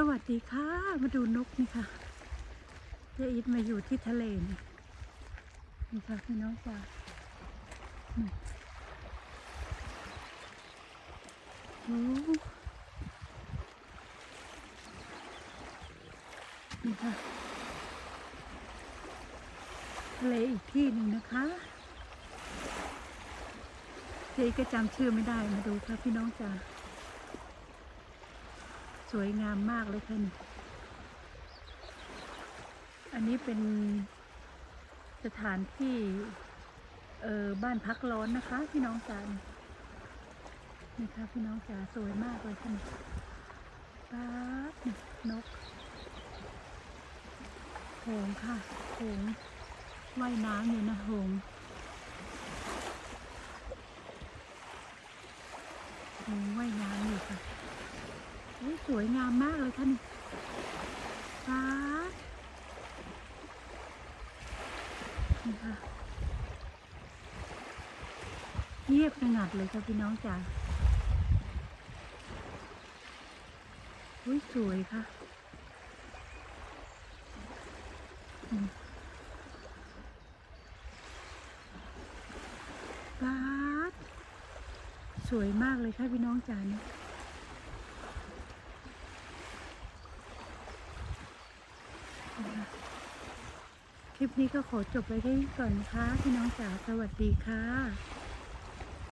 สวัสดีค่ะ มาดูนกนี่ค่ะเจอิดมาอยู่ที่ทะเลนี่นี่ค่ะพี่น้องจ้าโอ้นี่ค่ะทะเลอีกที่หนึ่งนะคะเจ๊ก็จำชื่อไม่ได้มาดูค่ะพี่น้องจ้า สวยงามมากเลยค่ะนี่อันนี้เป็นสถานที่เออบ้านพักร้อนนะคะ พี่น้องจ๋านี่นี่ค่ะพี่น้องจ๋าสวยมากเลยค่ะนี่ป๊าบนนกโหงค่ะโหงว่ายน้ำอยู่นะโหงโอ้ว่ายน้ำอยู่ค่ะ สวยงามมากเลยค่ะนี่ฟ้านี่ค่ะเงียบสงัดเลยค่ะพี่น้องจ๋าอุ้ยสวยค่ะฟ้าสวยมากเลยค่ะพี่น้องจ๋าเนี่ยนะ คลิปนี้ก็ขอจบไว้แค่นี้ก่อนนะคะพี่น้องจ๋าสวัสดีค่ะ